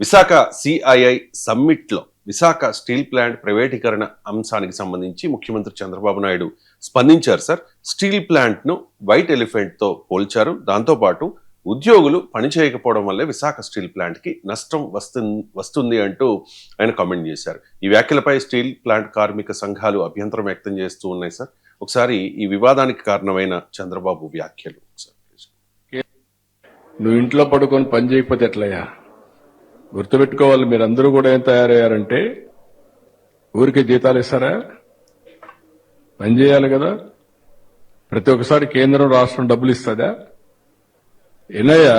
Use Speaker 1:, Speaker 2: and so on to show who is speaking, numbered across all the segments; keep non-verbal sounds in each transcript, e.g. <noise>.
Speaker 1: Visakha CII సమ్మిట్లో Visakha steel plant ప్రైవేటీకరణ అంశానికి సంబంధించి ముఖ్యమంత్రి చంద్రబాబు నాయుడు స్పందించారు సార్. స్టీల్ ప్లాంట్ను వైట్ ఎలిఫెంట్తో పోల్చారు. దాంతోపాటు ఉద్యోగులు పనిచేయకపోవడం వల్లే విశాఖ స్టీల్ ప్లాంట్కి నష్టం వస్తుంది వస్తుంది అంటూ ఆయన కామెంట్ చేశారు. ఈ వ్యాఖ్యలపై స్టీల్ ప్లాంట్ కార్మిక సంఘాలు అభ్యంతరం వ్యక్తం చేస్తూ ఉన్నాయి సార్. ఒకసారి ఈ వివాదానికి కారణమైన చంద్రబాబు వ్యాఖ్యలు
Speaker 2: నువ్వు ఇంట్లో పడుకొని పని చేయకపోతే ఎట్లయ్యా? గుర్తుపెట్టుకోవాలి మీరందరూ కూడా ఏం తయారయ్యారంటే ఊరికే జీతాలు ఇస్తారా? పని చేయాలి కదా. ప్రతి ఒక్కసారి కేంద్రం రాష్ట్రం డబ్బులు ఇస్తుందా? ఏనయ్యా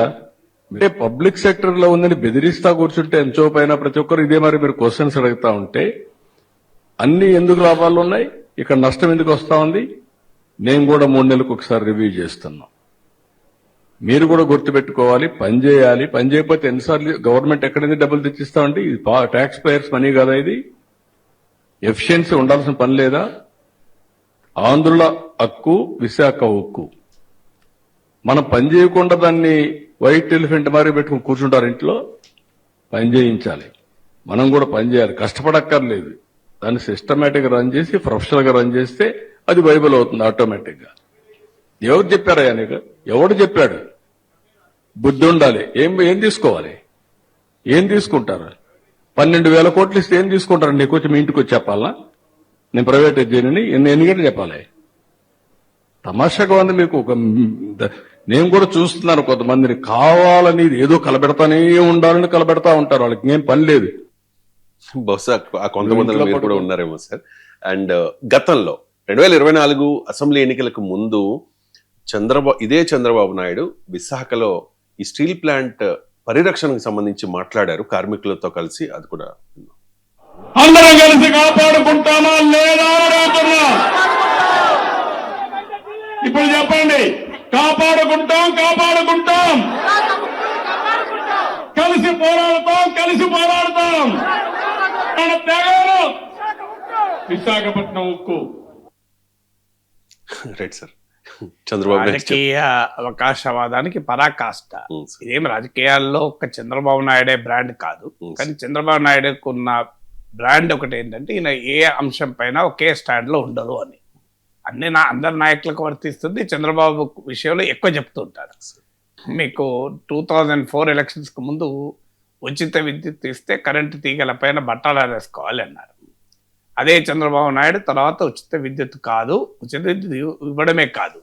Speaker 2: అంటే పబ్లిక్ సెక్టర్లో ఉందని బెదిరిస్తా కూర్చుంటే ఎంతో పైన ప్రతి ఒక్కరు ఇదే మరి మీరు క్వశ్చన్స్ అడుగుతా ఉంటే అన్ని ఎందుకు లాభాలు ఉన్నాయి? ఇక్కడ నష్టం ఎందుకు వస్తా ఉంది? నేను కూడా మూడు నెలలకు ఒకసారి రివ్యూ చేస్తున్నాం. మీరు కూడా గుర్తుపెట్టుకోవాలి పని చేయాలి. పని చేయకపోతే ఎన్నిసార్లు గవర్నమెంట్ ఎక్కడైంది డబ్బులు తెచ్చిస్తామండి ఇది ట్యాక్స్ పేయర్స్ మనీ కదా ఇది. ఎఫిషియన్సీ ఉండాల్సిన పని లేదా? ఆంధ్రుల హక్కు విశాఖ హక్కు. మనం పని చేయకుండా దాన్ని వైట్ ఎలిఫెంట్ మారి పెట్టుకుని కూర్చుంటారు ఇంట్లో పని చేయించాలి. మనం కూడా పని చేయాలి. కష్టపడక్కర్లేదు. దాన్ని సిస్టమేటిక్గా రన్ చేసి ప్రొఫెషనల్గా రన్ చేస్తే అది వైబుల్ అవుతుంది ఆటోమేటిక్గా ఎవరు చెప్పారయ్యా నీకు? ఎవడు చెప్పాడు? బుద్ధి ఉండాలి. ఏం ఏం తీసుకోవాలి? ఏం తీసుకుంటారు? పన్నెండు వేల కోట్లు ఇస్తే ఏం తీసుకుంటారు? నీకు వచ్చి మీ ఇంటికి వచ్చి చెప్పాలా? నేను ప్రైవేట్ చేయనని ఎన్ని గంటలు చెప్పాలి? తమాషాగా ఉంది మీకు ఒక నేను కూడా చూస్తున్నాను కొంతమందిని. కావాలని ఏదో కలబెడతానే ఉండాలని కలబెడతా ఉంటారు. వాళ్ళకి ఏం పని లేదు.
Speaker 1: బహుశా మీరు కూడా ఉన్నారేమో సార్. అండ్ గతంలో రెండు వేల ఇరవై నాలుగు అసెంబ్లీ ఎన్నికలకు ముందు చంద్రబాబు ఇదే చంద్రబాబు నాయుడు విశాఖలో ఈ స్టీల్ ప్లాంట్ పరిరక్షణకు సంబంధించి మాట్లాడారు కార్మికులతో కలిసి అది కూడా.
Speaker 3: అందరం కలిసి కాపాడుకుంటామా లేదా ఇప్పుడు చెప్పండి కాపాడుకుంటాం కాపాడుకుంటాం. కలిసి పోరాడతాం కలిసి పోరాడతాం. మన తెగలు. విశాఖపట్నం ఉక్కు. <laughs>
Speaker 1: Right sir. చంద్రబాబు
Speaker 4: రాజకీయ అవకాశవాదానికి పరాకాష్ట. ఇదేం రాజకీయాల్లో ఒక చంద్రబాబు నాయుడే బ్రాండ్ కాదు. కానీ చంద్రబాబు నాయుడుకు ఉన్న బ్రాండ్ ఒకటి ఏంటంటే ఈయన ఏ అంశం పైన ఒకే స్టాండ్లో ఉండరు అని. అన్ని నా అందరి నాయకులకు వర్తిస్తుంది. చంద్రబాబు విషయంలో ఎక్కువ చెప్తుంటారు. మీకు టూ థౌజండ్ ఫోర్ ఎలక్షన్స్కు ముందు ఉచిత విద్యుత్ ఇస్తే కరెంటు తీగల పైన బట్టాలు వేసుకోవాలి అన్నారు. అదే చంద్రబాబు నాయుడు తర్వాత ఉచిత విద్యుత్ కాదు. ఉచిత విద్యుత్ ఇవ్- ఇవ్వడమే కాదు.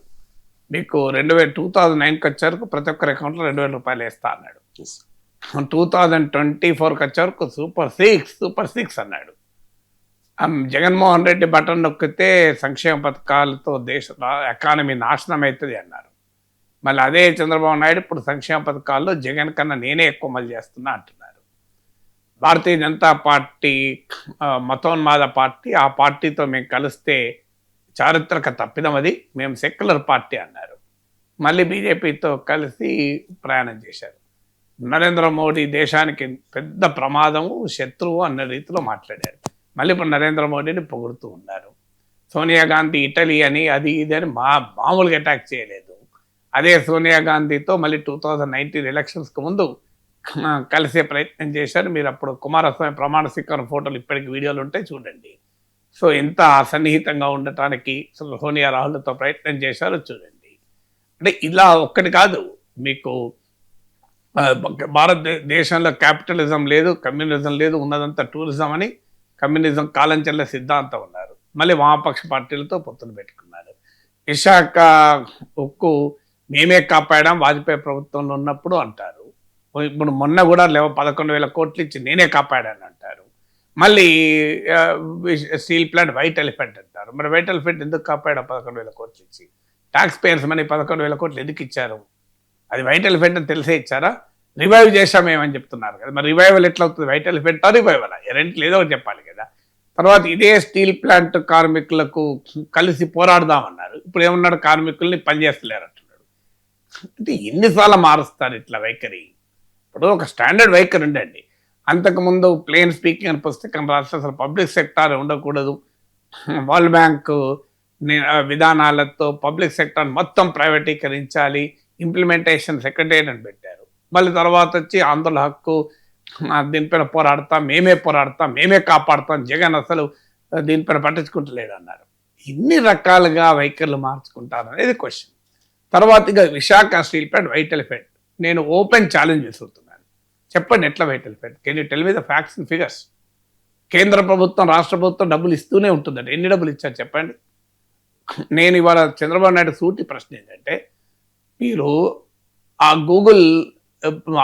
Speaker 4: మీకు రెండు వేల టూ థౌజండ్ నైన్కి వచ్చేవరకు ప్రతి ఒక్కరి అకౌంట్లో రెండు వేల రూపాయలు వేస్తా అన్నాడు. టూ థౌజండ్ ట్వంటీ ఫోర్కి వచ్చేవరకు సూపర్ సిక్స్ సూపర్ సిక్స్ అన్నాడు. జగన్మోహన్ రెడ్డి బటన్ నొక్కితే సంక్షేమ పథకాలతో దేశ ఎకానమీ నాశనం అవుతుంది అన్నారు. మళ్ళీ అదే చంద్రబాబు నాయుడు ఇప్పుడు సంక్షేమ పథకాల్లో జగన్ కన్నా నేనే ఎక్కువ అమలు చేస్తున్నా అంటున్నారు. భారతీయ జనతా పార్టీ మతోన్మాద పార్టీ ఆ పార్టీతో మేము కలిస్తే చారిత్రక తప్పిదం అది. మేము సెక్యులర్ పార్టీ అన్నారు. మళ్ళీ బీజేపీతో కలిసి ప్రయాణం చేశారు. నరేంద్ర మోడీ దేశానికి పెద్ద ప్రమాదము శత్రువు అన్న రీతిలో మాట్లాడారు. మళ్ళీ ఇప్పుడు నరేంద్ర మోడీని పొగుడుతూ ఉన్నారు. సోనియా గాంధీ ఇటలీ అని అది ఇది అని మా మామూలుగా అటాక్ చేయలేదు. అదే సోనియా గాంధీతో మళ్ళీ టూ థౌజండ్ నైన్టీన్ ఎలక్షన్స్కి ముందు కలిసే ప్రయత్నం చేశారు. మీరు అప్పుడు కుమారస్వామి ప్రమాణ స్వీకారం ఫోటోలు ఇప్పటికి వీడియోలు ఉంటాయి చూడండి. సో ఇంత సన్నిహితంగా ఉండటానికి సోనియా రాహుల్తో ప్రయత్నం చేశారో చూడండి. అంటే ఇలా ఒక్కటి కాదు. మీకు భారతదేశంలో క్యాపిటలిజం లేదు కమ్యూనిజం లేదు ఉన్నదంతా టూరిజం అని కమ్యూనిజం కాలం చెల్ల సిద్ధాంతం ఉన్నారు మళ్ళీ వామపక్ష పార్టీలతో పొత్తులు పెట్టుకున్నారు. విశాఖ ఉక్కు మేమే కాపాడాం వాజ్పేయి ప్రభుత్వంలో ఉన్నప్పుడు అంటారు. ఇప్పుడు మొన్న కూడా లేవ పదకొండు వేల కోట్లు ఇచ్చి నేనే కాపాడాను అంటారు. మళ్ళీ స్టీల్ ప్లాంట్ వైట్ ఎలిఫెంట్ అంటారు. మరి వైట్ ఎలిఫెంట్ ఎందుకు కాపాడా పదకొండు వేల కోట్లు ఇచ్చి. ట్యాక్స్ పేయర్స్ మనీ పదకొండు వేల కోట్లు ఎందుకు ఇచ్చారు? అది వైట్ ఎలిఫెంట్ అని తెలిసే ఇచ్చారా? రివైవ్ చేశామేమని చెప్తున్నారు కదా. మరి రివైవల్ ఎట్లా అవుతుంది? White elephant revival? రెంట్ లేదో చెప్పాలి కదా. తర్వాత ఇదే స్టీల్ ప్లాంట్ కార్మికులకు కలిసి పోరాడదామన్నారు. ఇప్పుడు ఏమన్నాడు? కార్మికుల్ని పనిచేస్తలేరు అంటున్నాడు. అంటే ఎన్నిసార్లు మారుస్తారు ఇట్లా వైఖరి? ఇప్పుడు ఒక స్టాండర్డ్ వైఖరి ఉండండి అంతకుముందు ప్లేన్ స్పీకింగ్ అని పుస్తకం రాస్తే అసలు పబ్లిక్ సెక్టార్ ఉండకూడదు. వరల్డ్ బ్యాంకు విధానాలతో పబ్లిక్ సెక్టర్ మొత్తం ప్రైవేటీకరించాలి. ఇంప్లిమెంటేషన్ సెక్రటరీ అని పెట్టారు. మళ్ళీ తర్వాత వచ్చి ఆంధ్రుల హక్కు దీనిపైన పోరాడతాం మేమే పోరాడతాం మేమే కాపాడతాం. జగన్ అసలు దీనిపైన పట్టించుకుంటలేడు అన్నారు ఇన్ని రకాలుగా వైఖరులు మార్చుకుంటారు అనేది క్వశ్చన్ తర్వాత ఇక Visakha steel plant white elephant నేను ఓపెన్ ఛాలెంజ్ విసురుతున్నాను చెప్పండి ఎట్లా white elephant can you tell me the facts and figures కేంద్ర ప్రభుత్వం రాష్ట్ర ప్రభుత్వం డబ్బులు ఇస్తూనే ఉంటుందండి. ఎన్ని డబ్బులు ఇచ్చారు చెప్పండి? నేను ఇవాళ చంద్రబాబు నాయుడు సూటి ప్రశ్న ఏంటంటే మీరు ఆ గూగుల్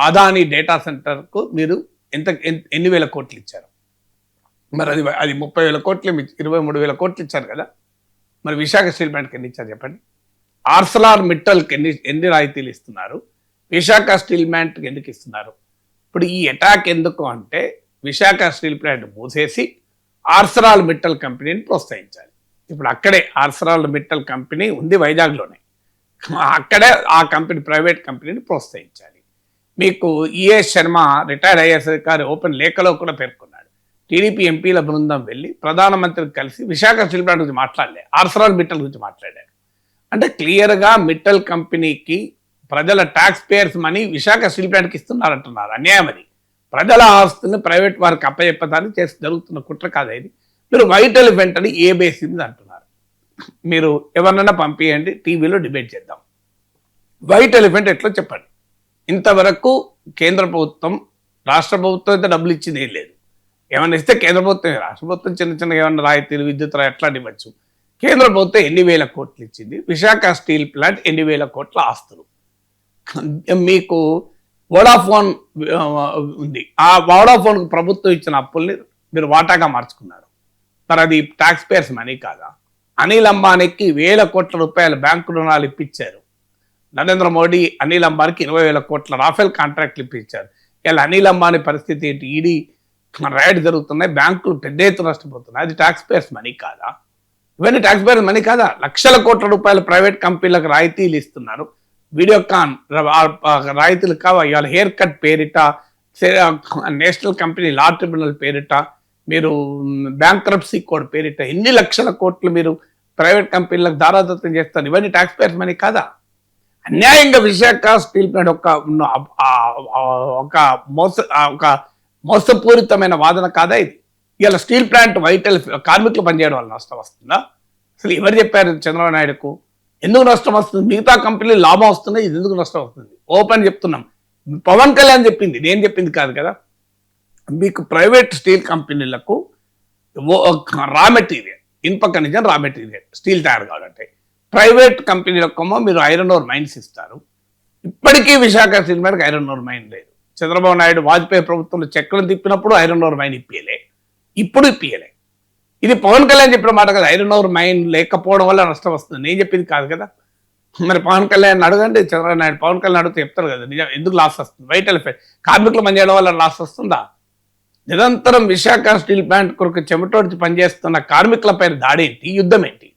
Speaker 4: అదాని డేటా సెంటర్కు మీరు ఎంత ఎన్ని వేల కోట్లు ఇచ్చారు? మరి అది అది ముప్పై వేల కోట్లు ఇరవై మూడు వేల కోట్లు ఇచ్చారు కదా? మరి విశాఖ స్టీల్ ప్లాంట్కి ఎన్ని ఇచ్చారు చెప్పండి? ఆర్సలార్ మిట్టల్కి ఎన్ని ఎన్ని రాయితీలు ఇస్తున్నారు? విశాఖ స్టీల్ ప్లాంట్కి ఎందుకు ఇస్తున్నారు? ఇప్పుడు ఈ అటాక్ ఎందుకు అంటే విశాఖ స్టీల్ ప్లాంట్ మూసేసి ఆర్సరాల్ మిట్టల్ కంపెనీని ప్రోత్సహించాలి. ఇప్పుడు అక్కడే ఆర్సరాల్ మిట్టల్ కంపెనీ ఉంది వైజాగ్లోనే. అక్కడే ఆ కంపెనీ ప్రైవేట్ కంపెనీని ప్రోత్సహించాలి. మీకు ఈఎస్ శర్మ రిటైర్డ్ ఐఏఎస్ అధికారి ఓపెన్ లేఖలో కూడా పేర్కొన్నాడు. టీడీపీ ఎంపీల బృందం వెళ్ళి ప్రధానమంత్రికి కలిసి విశాఖ స్టీల్ ప్లాంట్ గురించి మాట్లాడలే ఆర్సరాల్ మిట్టల్ గురించి మాట్లాడారు. అంటే క్లియర్గా మిట్టల్ కంపెనీకి ప్రజల tax payers money Visakha steel ప్లాంట్కి ఇస్తున్నారంటున్నారు. అన్యాయం అది. ప్రజల ఆస్తుల్ని ప్రైవేట్ వారికి అప్పచెప్పదాన్ని చేసి జరుగుతున్న కుట్ర కాదు ఇది మీరు వైట్ ఎలిఫెంట్ అని ఏ బేసింది అంటున్నారు. మీరు ఎవరినైనా పంపించండి టీవీలో డిబేట్ చేద్దాం. వైట్ ఎలిఫెంట్ ఎట్లా చెప్పండి? ఇంతవరకు కేంద్ర ప్రభుత్వం రాష్ట్ర ప్రభుత్వం అయితే డబ్బులు ఇచ్చింది ఏం లేదు. ఏమన్నా ఇస్తే కేంద్ర ప్రభుత్వం రాష్ట్ర ప్రభుత్వం చిన్న చిన్న ఏమన్నా రాయితీలు విద్యుత్ రాయి ఎట్లా ఇవ్వచ్చు. కేంద్ర ప్రభుత్వం ఎన్ని వేల కోట్లు ఇచ్చింది? విశాఖ స్టీల్ ప్లాంట్ ఎన్ని వేల కోట్ల ఆస్తులు? మీకు వోడాఫోన్ ఉంది. ఆ వోడాఫోన్ ప్రభుత్వం ఇచ్చిన అప్పుల్ని మీరు వాటాగా మార్చుకున్నారు. మరి అది ట్యాక్స్ పేయర్స్ మనీ కాదా? అనిల్ అంబానీకి వేల కోట్ల రూపాయల బ్యాంకు రుణాలు ఇప్పించారు. నరేంద్ర మోడీ అనిల్ అంబానీకి ఇరవై వేల కోట్ల రాఫెల్ కాంట్రాక్ట్లు ఇప్పించారు. ఇలా అనిల్ అంబానీ పరిస్థితి ఏంటి? ఈడీ రైడ్ జరుగుతున్నాయి బ్యాంకులు పెద్ద ఎత్తున నష్టపోతున్నాయి. అది ట్యాక్స్ పేయర్స్ మనీ కాదా? ఇవన్నీ ట్యాక్స్ పేయర్స్ మనీ కాదా? లక్షల కోట్ల రూపాయల ప్రైవేట్ కంపెనీలకు రాయితీలు ఇస్తున్నారు. వీడియోకాన్ రా- రాయితీలు ఇవాళ హెయిర్ కట్ పేరిట నేషనల్ కంపెనీ లా ట్రిబ్యునల్ పేరిట మీరు బ్యాంక్రప్సీ కోడ్ పేరిట ఎన్ని లక్షల కోట్లు మీరు ప్రైవేట్ కంపెనీలకు దారాదత్తం చేస్తారు? ఇవన్నీ ట్యాక్స్ పేయర్స్ మనీ కాదా? అన్యాయంగా విశాఖ స్టీల్ ప్లాంట్ ఒక ఒక మోస ఒక మోసపూరితమైన వాదన కాదా ఇది? ఇవాళ స్టీల్ ప్లాంట్ వైటల్ కార్మికులు పనిచేయడం వల్ల నష్టం వస్తుందా? అసలు ఎవరు చెప్పారు చంద్రబాబు నాయుడుకు? ఎందుకు నష్టం వస్తుంది? మిగతా కంపెనీలు లాభం వస్తున్నాయి ఇది ఎందుకు నష్టం వస్తుంది? ఓపెన్ చెప్తున్నాం. పవన్ కళ్యాణ్ చెప్పింది నేను చెప్పింది కాదు కదా? మీకు ప్రైవేట్ స్టీల్ కంపెనీలకు రా మెటీరియల్ ఇనుప ఖనిజం రా మెటీరియల్ స్టీల్ తయారు కావాలంటే. ప్రైవేట్ కంపెనీలకేమో మీరు ఐరన్ ఓర్ మైన్స్ ఇస్తారు. ఇప్పటికీ విశాఖ స్టీల్ ప్లాంట్కి ఐరన్ ఓర్ మైన్ లేదు. చంద్రబాబు నాయుడు వాజ్పేయి ప్రభుత్వంలో చక్రం తిప్పినప్పుడు ఐరన్ ఓర్ మైన్ ఇప్పియలే ఇప్పుడు ఇప్పియలే ఇది పవన్ కళ్యాణ్ చెప్పిన మాట కదా ఐరన్ ఓవర్ మైండ్ లేకపోవడం వల్ల నష్టం వస్తుంది. నేను చెప్పింది కాదు కదా. మరి పవన్ కళ్యాణ్ అడగండి చంద్రబాబు నాయుడు పవన్ కళ్యాణ్ అడిగితే చెప్తారు కదా నిజం ఎందుకు లాస్ వస్తుంది? వైట్ ఎలిఫెంట్ కార్మికులు పనిచేయడం వల్ల లాస్ వస్తుందా? నిరంతరం విశాఖ స్టీల్ ప్లాంట్ కొరకు చెమటోడ్చి పనిచేస్తున్న కార్మికులపై దాడి ఏంటి? యుద్ధం ఏంటి?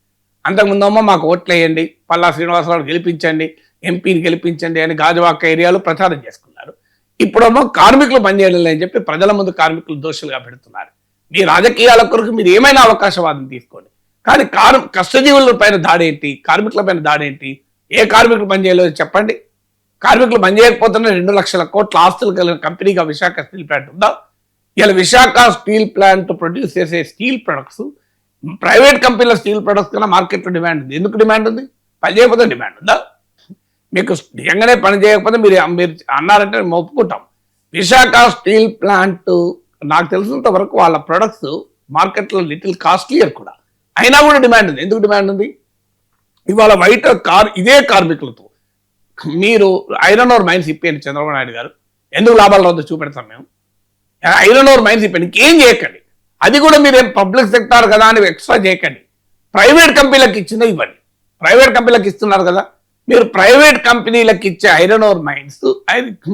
Speaker 4: అంతకుముందేమో మాకు ఓట్లు వేయండి పల్లా శ్రీనివాసరావు గెలిపించండి ఎంపీని గెలిపించండి అని గాజువాక ఏరియాలో ప్రచారం చేసుకున్నారు. ఇప్పుడేమో కార్మికులు పనిచేయడం లేదని చెప్పి ప్రజల ముందు కార్మికులు దోషులుగా పెడుతున్నారు. మీ రాజకీయాల కొరకు మీరు ఏమైనా అవకాశవాదం తీసుకోండి. కానీ కార్ కష్టజీవుల పైన దాడేంటి? కార్మికుల పైన దాడేంటి? ఏ కార్మికులు పనిచేయలేదు చెప్పండి. కార్మికులు పనిచేయకపోతున్న రెండు లక్షల కోట్ల ఆస్తులు కలిగిన కంపెనీగా విశాఖ స్టీల్ ప్లాంట్ ఉందా? ఇలా విశాఖ స్టీల్ ప్లాంట్ ప్రొడ్యూస్ చేసే స్టీల్ ప్రొడక్ట్స్ ప్రైవేట్ కంపెనీల స్టీల్ ప్రొడక్ట్స్ కన్నా మార్కెట్లో డిమాండ్ ఉంది. ఎందుకు డిమాండ్ ఉంది? పని చేయకపోతే డిమాండ్ ఉందా? మీకు నిజంగానే పని చేయకపోతే మీరు మీరు అన్నారంటే మేము ఒప్పుకుంటాం. విశాఖ స్టీల్ ప్లాంట్ నాకు తెలిసినంత వరకు వాళ్ళ ప్రొడక్ట్స్ మార్కెట్లో లిటిల్ కాస్ట్లియర్ కూడా. అయినా కూడా డిమాండ్ ఉంది. ఎందుకు డిమాండ్ ఉంది? ఇవాళ వైట్ కార్ ఇదే కార్మికులతో. మీరు ఐరన్ ఓర్ మైన్స్ ఇప్పేయండి చంద్రబాబు నాయుడు గారు. ఎందుకు లాభాలు రాదో చూపెడతాం మేము? ఐరన్ ఓర్ మైన్స్ ఇప్పండి ఇంకేం చేయకండి. అది కూడా మీరేం పబ్లిక్ సెక్టార్ కదా అని ఎక్స్ట్రా చేయకండి. ప్రైవేట్ కంపెనీలకు ఇచ్చినవి ఇవ్వండి. ప్రైవేట్ కంపెనీలకు ఇస్తున్నారు కదా. మీరు ప్రైవేట్ కంపెనీలకు ఇచ్చే iron ore mines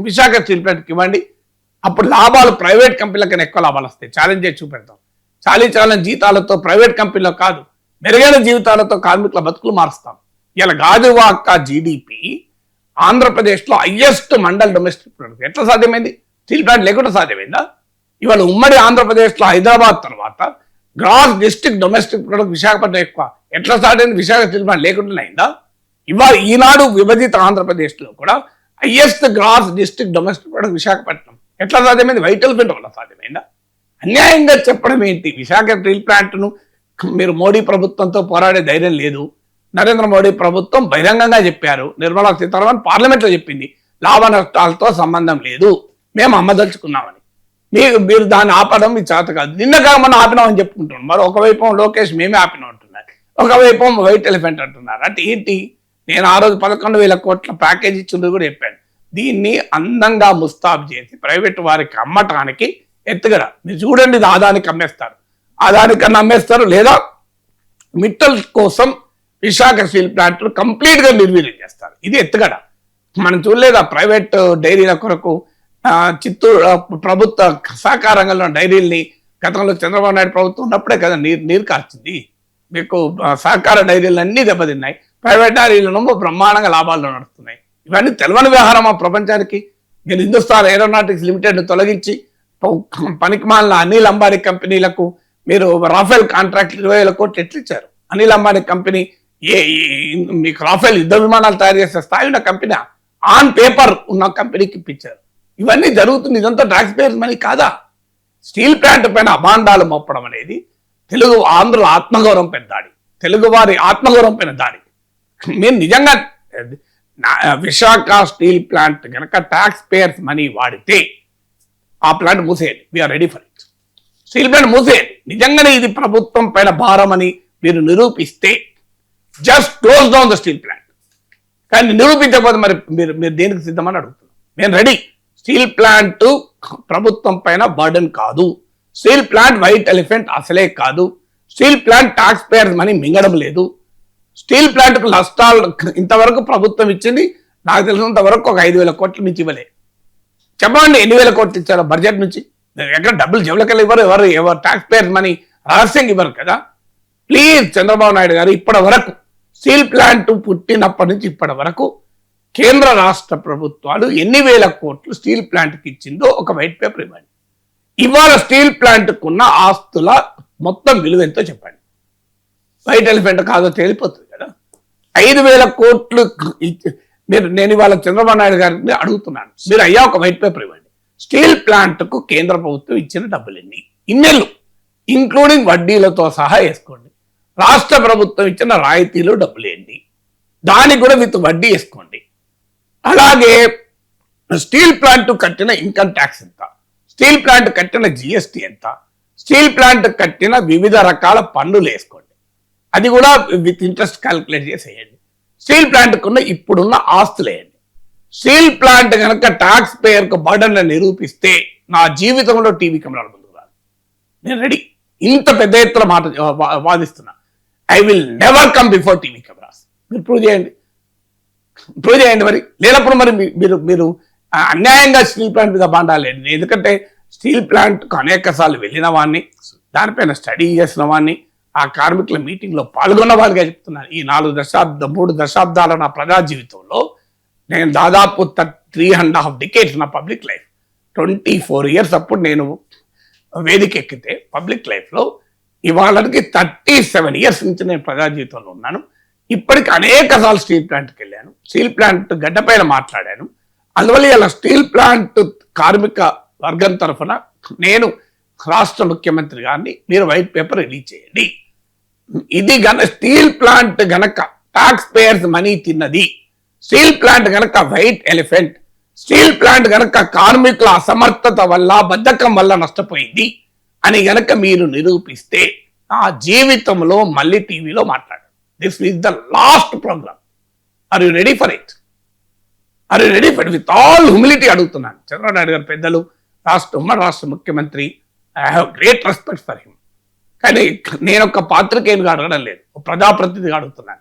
Speaker 4: Visakha steel ప్లాంట్కి ఇవ్వండి. అప్పుడు లాభాలు ప్రైవేట్ కంపెనీల కన్నా ఎక్కువ లాభాలు వస్తాయి. ఛాలెంజ్ చేసి చూపెడతాం. చాలీ చాలని జీతాలతో ప్రైవేట్ కంపెనీలో కాదు మెరుగైన జీవితాలతో కార్మికుల బతుకులు మారుస్తాం. ఇలా గాజువాక జీడిపి ఆంధ్రప్రదేశ్లో హయ్యెస్ట్ మండల్ డొమెస్టిక్ ప్రొడక్ట్. ఎట్లా సాధ్యమైంది? స్టీల్ ప్లాంట్ లేకుండా సాధ్యమైందా? ఇవాళ ఉమ్మడి ఆంధ్రప్రదేశ్లో హైదరాబాద్ తర్వాత gross district domestic product Visakhapatnam ఎక్కువ. ఎట్లా సాధ్యమైంది? విశాఖ స్టీల్ ప్లాంట్ లేకుండా అయిందా? ఇవాళ ఈనాడు విభజిత ఆంధ్రప్రదేశ్లో కూడా highest gross district domestic product Visakhapatnam. ఎట్లా సాధ్యమైంది? వైట్ ఎలిఫెంట్ వల్ల సాధ్యమైందా? అన్యాయంగా చెప్పడం ఏంటి? విశాఖ స్టీల్ ప్లాంట్ను మీరు మోడీ ప్రభుత్వంతో పోరాడే ధైర్యం లేదు. నరేంద్ర మోడీ ప్రభుత్వం బహిరంగంగా చెప్పారు. నిర్మలా సీతారామన్ పార్లమెంట్లో చెప్పింది. లాభ నష్టాలతో సంబంధం లేదు. మేము అమ్మదలుచుకున్నామని. మీరు మీరు దాన్ని ఆపడం మీ చేత కాదు. నిన్న కాక మనం ఆపినామని చెప్పుకుంటున్నాం. మరి ఒకవైపు లోకేష్ మేమే ఆపినాం అంటున్నారు. ఒకవైపు వైట్ ఎలిఫెంట్ అంటున్నారు. అంటే ఏంటి? నేను ఆ రోజు పదకొండు వేల కోట్ల ప్యాకేజ్ ఇచ్చింది కూడా చెప్పాను. దీన్ని అందంగా ముస్తాబు చేసి ప్రైవేట్ వారికి అమ్మటానికి ఎత్తుగడ. మీరు చూడండి ఆదానికి అమ్మేస్తారు. ఆదానికన్నా అమ్మేస్తారు లేదా మిట్టల్ కోసం విశాఖ స్టీల్ ప్లాంట్లు కంప్లీట్గా నిర్వీర్యం చేస్తారు. ఇది ఎత్తుగడ. మనం చూడలేదా ప్రైవేట్ డైరీల కొరకు చిత్తూరు ప్రభుత్వ సహకార రంగంలో డైరీల్ని గతంలో చంద్రబాబు నాయుడు ప్రభుత్వం ఉన్నప్పుడే కదా నీరు నీరు కార్చింది మీకు సహకార డైరీలు అన్నీ దెబ్బతిన్నాయి. ప్రైవేట్ డైరీలను బ్రహ్మాండంగా లాభాల్లో నడుస్తున్నాయి. ఇవన్నీ తెలవని వ్యవహారమా ప్రపంచానికి. నేను హిందుస్థాన్ ఏరోనాటిక్స్ లిమిటెడ్ను తొలగించి పనికిమాలిన అనిల్ అంబానీ కంపెనీలకు మీరు రాఫెల్ కాంట్రాక్ట్ ఇరవై వేల కోట్లు ఎట్లిచ్చారు? అనిల్ అంబానీ కంపెనీ ఏ మీకు రాఫెల్ యుద్ధ విమానాలు తయారు చేసే స్థాయి ఉన్న కంపెనీ ఆన్ పేపర్ ఉన్న కంపెనీకి ఇప్పించారు. ఇవన్నీ జరుగుతుంది. ఇదంతా ట్యాక్స్ పేయర్స్ మనీ కాదా? స్టీల్ ప్లాంట్ పైన అభాండాలు మోపడం అనేది తెలుగు ఆంధ్రుల ఆత్మగౌరవం పైన దాడి. తెలుగు వారి ఆత్మగౌరవం పైన దాడి. మీరు నిజంగా విశాఖ స్టీల్ ప్లాంట్ కనుక ట్యాక్స్ పేయర్స్ మనీ వాడితే ఆ plant మూసేయండి. We're ready for it steel plant మూసేయండి. నిజంగానే ఇది ప్రభుత్వం పైన భారం అని మీరు నిరూపిస్తే just close down the steel plant కానీ నిరూపించకపోతే మరి మీరు మీరు దేనికి సిద్ధమని అడుగుతున్నాం నేను రెడీ స్టీల్ ప్లాంట్ ప్రభుత్వం పైన బర్డెన్ కాదు. స్టీల్ ప్లాంట్ వైట్ ఎలిఫెంట్ అసలే కాదు. Steel plant tax payers money మింగడం లేదు. స్టీల్ ప్లాంట్కు నష్టాలు ఇంతవరకు ప్రభుత్వం ఇచ్చింది నాకు తెలిసినంత వరకు ఒక ఐదు వేల కోట్ల నుంచి ఇవ్వలే. చెప్పండి ఎన్ని వేల కోట్లు ఇచ్చారో బడ్జెట్ నుంచి? ఎక్కడ డబ్బులు జబ్బులకెళ్ళి ఇవ్వరు ఎవరు ఎవరు ట్యాక్స్ పేయర్ మనీ రహస్యంగా ఇవ్వరు కదా? ప్లీజ్ చంద్రబాబు నాయుడు గారు ఇప్పటి వరకు స్టీల్ ప్లాంట్ పుట్టినప్పటి నుంచి ఇప్పటి వరకు కేంద్ర రాష్ట్ర ప్రభుత్వాలు ఎన్ని వేల కోట్లు స్టీల్ ప్లాంట్కి ఇచ్చిందో ఒక వైట్ పేపర్ ఇవ్వండి. ఇవాళ స్టీల్ ప్లాంట్కున్న ఆస్తుల మొత్తం విలువ ఎంతో చెప్పండి. వైట్ ఎలిఫెంట్ కాదో తేలిపోతుంది. ఐదు వేల కోట్లు మీరు నేను ఇవాళ చంద్రబాబు నాయుడు గారిని అడుగుతున్నాను. మీరు అయ్యా ఒక వైట్ పేపర్ ఇవ్వండి. స్టీల్ ప్లాంట్కు కేంద్ర ప్రభుత్వం ఇచ్చిన డబ్బులు ఎన్ని ఇన్నెళ్ళు. ఇంక్లూడింగ్ వడ్డీలతో సహా వేసుకోండి. రాష్ట్ర ప్రభుత్వం ఇచ్చిన రాయితీలు డబ్బులు ఏంటి దానికి కూడా విత్ వడ్డీ వేసుకోండి. అలాగే స్టీల్ ప్లాంట్ కట్టిన ఇన్కమ్ ట్యాక్స్ ఎంత? స్టీల్ ప్లాంట్ కట్టిన జిఎస్టీ ఎంత? స్టీల్ ప్లాంట్ కట్టిన వివిధ రకాల పన్నులు వేసుకోండి. అది కూడా విత్ ఇంట్రెస్ట్ క్యాలిక్యులేట్ చేసేయండి. స్టీల్ ప్లాంట్కున్న ఇప్పుడున్న ఆస్తులు వేయండి స్టీల్ ప్లాంట్ కనుక ట్యాక్స్ పేయర్కు బర్డన్ నిరూపిస్తే నా జీవితంలో టీవీ కెమెరాలు ముందుకు రాదు నేను రెడీ. ఇంత పెద్ద ఎత్తున మాట వాదిస్తున్నా. I will never come before TV cameras. మీరు ప్రూవ్ చేయండి. ప్రూవ్ చేయండి మరి. లేనప్పుడు మరి మీ- మీరు మీరు అన్యాయంగా స్టీల్ ప్లాంట్ మీద బాండాలండి ఎందుకంటే స్టీల్ ప్లాంట్కు అనేక సార్లు వెళ్ళిన వాడిని దానిపైన స్టడీ చేసిన వాడిని ఆ కార్మికుల మీటింగ్లో పాల్గొన్న వాళ్ళగా చెప్తున్నాను ఈ నాలుగు దశాబ్ద మూడు దశాబ్దాల నా ప్రజా జీవితంలో నేను దాదాపు త్రీ అండ్ హాఫ్ డికేట్స్ నా public life twenty four years అప్పుడు నేను వేదిక ఎక్కితే పబ్లిక్ లైఫ్లో ఇవాళకి థర్టీ సెవెన్ ఇయర్స్ నుంచి నేను ప్రజా జీవితంలో ఉన్నాను. ఇప్పటికి అనేక సార్లు స్టీల్ ప్లాంట్కి వెళ్ళాను. స్టీల్ ప్లాంట్ గడ్డపైన మాట్లాడాను. అందువల్ల ఇలా స్టీల్ ప్లాంట్ కార్మిక వర్గం తరఫున నేను రాష్ట్ర ముఖ్యమంత్రి గారిని మీరు వైట్ పేపర్ రిలీజ్ చేయండి. ఇది గన స్టీల్ ప్లాంట్ గనక టాక్స్ పేయర్స్ మనీ తిన్నది. స్టీల్ ప్లాంట్ గనక వైట్ ఎలిఫెంట్ స్టీల్ ప్లాంట్ గనక కార్మికుల అసమర్థత వల్ల బద్ధకం వల్ల నష్టపోయింది అని గనక మీరు నిరూపిస్తే నా జీవితంలో మళ్ళీ టీవీలో మాట్లాడారు this is the last programme are you ready for it are you ready for with all humility అడుగుతున్నాను. చంద్రబాబు నాయుడు గారు పెద్దలు రాష్ట్ర ఉమ్మడి రాష్ట్ర ముఖ్యమంత్రి I have great respect for him కానీ నేను ఒక పాత్రికేయునిగా అడగడం లేదు. ప్రజాప్రతినిధిగా అడుగుతున్నాను.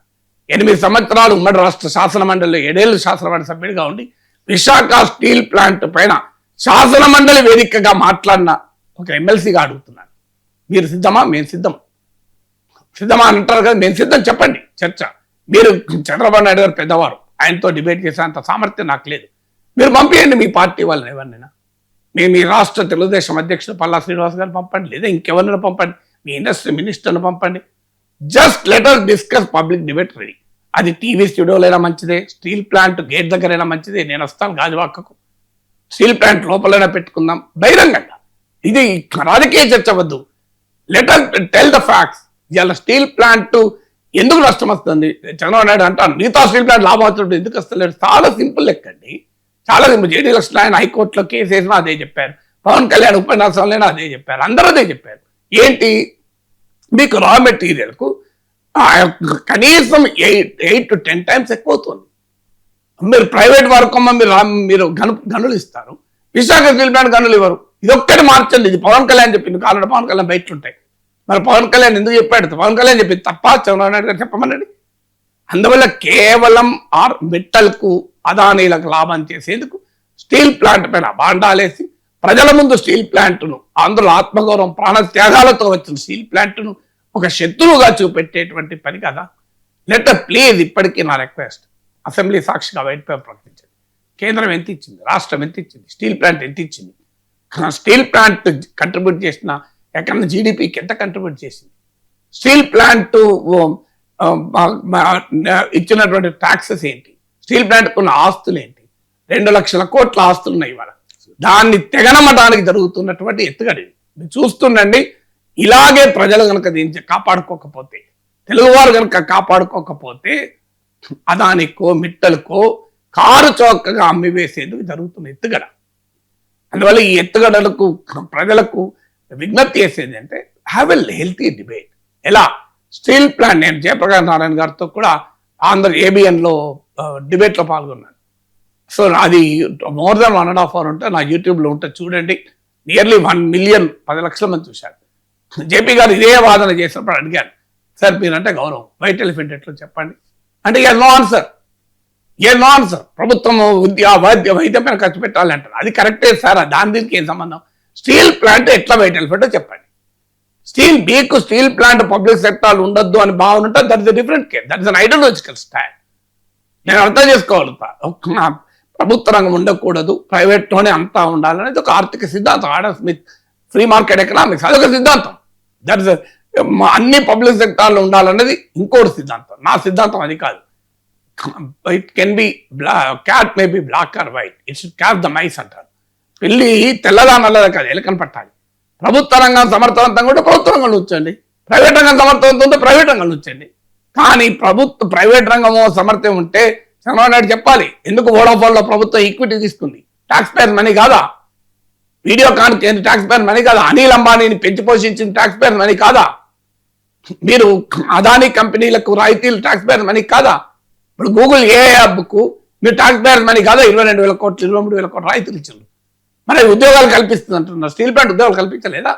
Speaker 4: ఎనిమిది సంవత్సరాలు ఉమ్మడి రాష్ట్ర శాసన మండలిలో ఏడేళ్ళు శాసనమండలి సభ్యుడిగా ఉండి విశాఖ స్టీల్ ప్లాంట్ పైన శాసన మండలి వేదికగా మాట్లాడిన ఒక ఎమ్మెల్సీగా అడుగుతున్నాను. మీరు సిద్ధమా? మేము సిద్ధం. సిద్ధమా అని అంటారు కదా మేము సిద్ధం. చెప్పండి. చర్చ. మీరు చంద్రబాబు నాయుడు గారు పెద్దవారు. ఆయనతో డిబేట్ చేసేంత సామర్థ్యం నాకు లేదు. మీరు పంపించండి మీ పార్టీ వాళ్ళని ఎవరినైనా. మేము మీ రాష్ట్ర తెలుగుదేశం అధ్యక్షుడు పల్లా శ్రీనివాస్ గారిని పంపండి. లేదా ఇంకెవరినైనా పంపండి. మీ ఇండస్ట్రీ మినిస్టర్ను పంపండి. Just letter discuss public debate ready అది టీవీ స్టూడియోలో అయినా మంచిదే స్టీల్ ప్లాంట్ గేట్ దగ్గరైనా మంచిదే నేను వస్తాను గాజువాకకు. స్టీల్ ప్లాంట్ లోపలైనా పెట్టుకుందాం బహిరంగంగా. ఇది రాజకీయ చర్చ వద్దు. లెటర్ టెల్ ద ఫ్యాక్ట్స్ ఇవాళ స్టీల్ ప్లాంట్ ఎందుకు నష్టం వస్తుంది? చంద్రబాబు నాయుడు అంటారు మిగతా స్టీల్ ప్లాంట్ లాభం వచ్చినప్పుడు ఎందుకు వస్తలేదు? చాలా సింపుల్ లెక్కండి చాలా సింపుల్. జేడీ లక్ష్మణ హైకోర్టులో కేసు వేసినా అదే చెప్పారు. పవన్ కళ్యాణ్ ఉపన్యాసంలోనే అదే చెప్పారు. అందరూ అదే చెప్పారు. ఏంటి? మీకు రా మెటీరియల్కు కనీసం eight eight to ten times ఎక్కువ అవుతుంది మీరు ప్రైవేట్ వర్క్ అమ్మ మీరు మీరు గను గనులు ఇస్తారు. విశాఖ స్టీల్ ప్లాంట్ గనులు ఇవ్వరు. ఇది ఒక్కటి మార్చండి. ఇది పవన్ కళ్యాణ్ చెప్పింది. కాలంలో పవన్ కళ్యాణ్ బయట ఉంటాయి మరి పవన్ కళ్యాణ్ ఎందుకు చెప్పాడు? పవన్ కళ్యాణ్ చెప్పింది తప్ప చంద్రబాబు నాయుడు గారు చెప్పమనండి. అందువల్ల కేవలం ఆర్ మిట్టల్కు అదానీలకు లాభం చేసేందుకు స్టీల్ ప్లాంట్ పైన బాండాలేసి ప్రజల ముందు స్టీల్ ప్లాంట్ను ఆంధ్రుల ఆత్మగౌరవం ప్రాణత్యాగాలతో వచ్చిన స్టీల్ ప్లాంట్ను ఒక శత్రువుగా చూపెట్టేటువంటి పని కదా? లెట్ ప్లీజ్ ఇప్పటికీ నా రిక్వెస్ట్ అసెంబ్లీ సాక్షిగా వైట్ పేపర్ ప్రకటించండి కేంద్రం ఎంత ఇచ్చింది? రాష్ట్రం ఎంత ఇచ్చింది? స్టీల్ ప్లాంట్ ఎంత ఇచ్చింది? స్టీల్ ప్లాంట్ కంట్రిబ్యూట్ చేసిన ఎక్కడ జీడిపికి ఎంత కంట్రిబ్యూట్ చేసింది? స్టీల్ ప్లాంట్ ఇచ్చినటువంటి ట్యాక్సెస్ ఏంటి? స్టీల్ ప్లాంట్ ఉన్న ఆస్తులు ఏంటి? రెండు లక్షల కోట్ల ఆస్తులు ఉన్నాయి ఇవాళ. దాన్ని తెగనమ్మడానికి జరుగుతున్నటువంటి ఎత్తుగడి. మీరు చూస్తుండండి ఇలాగే ప్రజలు కనుక దీన్ని కాపాడుకోకపోతే తెలుగువారు కనుక కాపాడుకోకపోతే అదానికో మిట్టలకో కారు చౌకగా అమ్మివేసేందుకు జరుగుతున్న ఎత్తుగడ. అందువల్ల ఈ ఎత్తుగడలకు ప్రజలకు విజ్ఞప్తి చేసేది అంటే హ్యావ్ ఎ హెల్తీ డిబేట్ ఎలా? స్టీల్ ప్లాంట్ నేను జయప్రకాష్ నారాయణ గారితో కూడా ఆంధ్ర ఏబిఎన్లో డిబేట్లో పాల్గొన్నాను. సో అది more than one and half hour ఉంటే నా యూట్యూబ్లో ఉంటే చూడండి. నియర్లీ వన్ మిలియన్ పది లక్షల మంది చూశారు. జేపీ గారు ఇదే వాదన చేసినప్పుడు అడిగాను సార్ మీరంటే గౌరవం. వైట్ ఎలిఫెంట్ ఎట్లా చెప్పండి? అంటే ఇక no answer. A no answer. ప్రభుత్వం విద్య వైద్య వైద్యం పైన ఖర్చు పెట్టాలి అంటారు. అది కరెక్టే సార్. దాని దీనికి ఏం సంబంధం? స్టీల్ ప్లాంట్ ఎట్లా వైట్ ఎలిఫెంటో చెప్పండి. స్టీల్ మీకు స్టీల్ ప్లాంట్ పబ్లిక్ సెక్టార్ ఉండొద్దు అని భావన ఉంటే that is different care that is an ideological stand నేను అర్థం చేసుకోగలుగుతా. ప్రభుత్వ రంగం ఉండకూడదు ప్రైవేట్లోనే అంతా ఉండాలనేది ఒక ఆర్థిక సిద్ధాంతం. Adam Smith free market economics అదొక సిద్ధాంతం. దట్ ఇస్ అన్ని పబ్లిక్ సెక్టార్లో ఉండాలన్నది ఇంకోటి సిద్ధాంతం. నా సిద్ధాంతం అది కాదు. It can be black cat may be black or white it's catch the mice అంటారు. పిల్లి తెల్లదా నల్లదా కాదు ఎలకని పట్టాలి. ప్రభుత్వ రంగం సమర్థవంతంగా ఉంటే ప్రభుత్వ రంగంలో ఉంచండి. ప్రైవేట్ రంగం సమర్థవంతం ఉంటే ప్రైవేట్ రంగంలో ఉంచండి. కానీ ప్రభుత్వ ప్రైవేట్ రంగము సమర్థం ఉంటే చంద్రబాబు నాయుడు చెప్పాలి. ఎందుకు వోడాఫోన్లో ప్రభుత్వం ఈక్విటీ తీసుకుంది? ట్యాక్స్ పేర్ మనీ కాదా వీడియోకాన్ ట్యాక్స్ పేర్ మనీ కాదా? అనిల్ అంబానీని పెంచి పోషించిన ట్యాక్స్ పేర్ మనీ కాదా? మీరు అదానీ కంపెనీలకు రాయితీలు ట్యాక్స్ పేర్ మనీ కాదా? ఇప్పుడు గూగుల్ ఏ యాప్కు మీరు ట్యాక్స్ పేర్ మనీ కాదా? ఇరవై రెండు వేల కోట్లు ఇరవై మూడు వేల కోట్లు రాయితీలు ఇచ్చిండ్రు మరి ఉద్యోగాలు కల్పిస్తుంది అంటున్నారు. స్టీల్ ప్లాంట్ ఉద్యోగాలు కల్పించలేదా?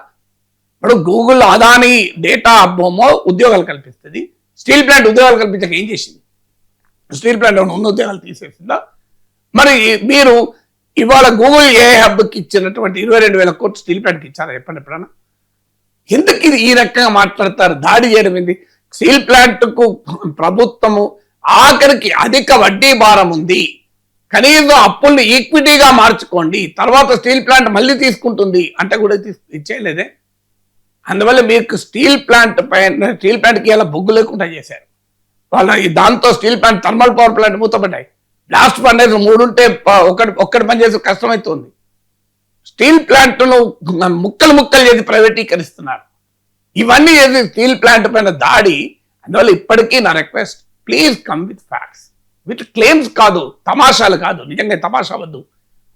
Speaker 4: ఇప్పుడు గూగుల్ అదానీ డేటా బొమ్మ ఉద్యోగాలు కల్పిస్తుంది. స్టీల్ ప్లాంట్ ఉద్యోగాలు కల్పించక ఏం చేసింది? స్టీల్ ప్లాంట్ ఉన్న ఉద్యోగాలు తీసేసిందా? మరి మీరు ఇవాళ గూగుల్ ఏ హబ్కి ఇచ్చినటువంటి ఇరవై రెండు వేల కోట్లు స్టీల్ ప్లాంట్కి ఇచ్చారా? చెప్పండి ఎప్పుడన్నా. ఎందుకు ఇది ఈ రకంగా మాట్లాడతారు? దాడి చేయడం ఏంది? స్టీల్ ప్లాంట్కు ప్రభుత్వము ఆఖరికి అధిక వడ్డీ భారం ఉంది. కనీసం అప్పుల్ని ఈక్విటీగా మార్చుకోండి. తర్వాత స్టీల్ ప్లాంట్ మళ్ళీ తీసుకుంటుంది అంటే కూడా ఇచ్చేయలేదే. అందువల్ల మీకు స్టీల్ ప్లాంట్ పైన స్టీల్ ప్లాంట్కి ఇలా బొగ్గు లేకుండా చేశారు. వాళ్ళ ఈ దాంతో steel plant thermal power plant మూతపడ్డాయి. Blast furnace మూడు ఉంటే ఒకటి ఒక్కటి పనిచేసి కష్టమవుతుంది స్టీల్ ప్లాంట్ను ముక్కలు ముక్కలు చేసి ప్రైవేటీకరిస్తున్నారు. ఇవన్నీ చేసి స్టీల్ ప్లాంట్ పైన దాడి అందువల్ల ఇప్పటికీ నా request please come with facts with claims కాదు తమాషాలు కాదు నిజంగా తమాషా వద్దు.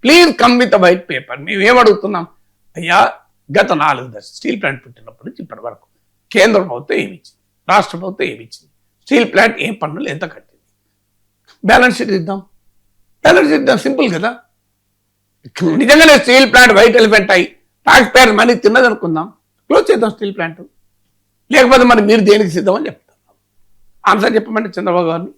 Speaker 4: Please come with white paper మేము ఏమడుగుతున్నాం అయ్యా గత నాలుగు దశ స్టీల్ ప్లాంట్ పుట్టినప్పటి నుంచి ఇప్పటి వరకు కేంద్ర ప్రభుత్వం ఏమిచ్చింది రాష్ట్ర ప్రభుత్వం ఏమిచ్చింది స్టీల్ ప్లాంట్ ఏ పన్నులు ఎంత కట్టింది? బ్యాలెన్స్ షీట్ ఇద్దాం. బ్యాలెన్స్ షీట్ ఇద్దాం సింపుల్ కదా? నిజంగానే స్టీల్ ప్లాంట్ వైట్ ఎలిఫెంట్ అయ్యి ట్యాక్స్ పేర్ మనీ తిన్నది అనుకుందాం క్లోజ్ చేద్దాం స్టీల్ ప్లాంట్. లేకపోతే మరి మీరు దేనికి సిద్ధమని అని చెప్తాం. ఆన్సర్ చెప్పమంటే చంద్రబాబు గారిని.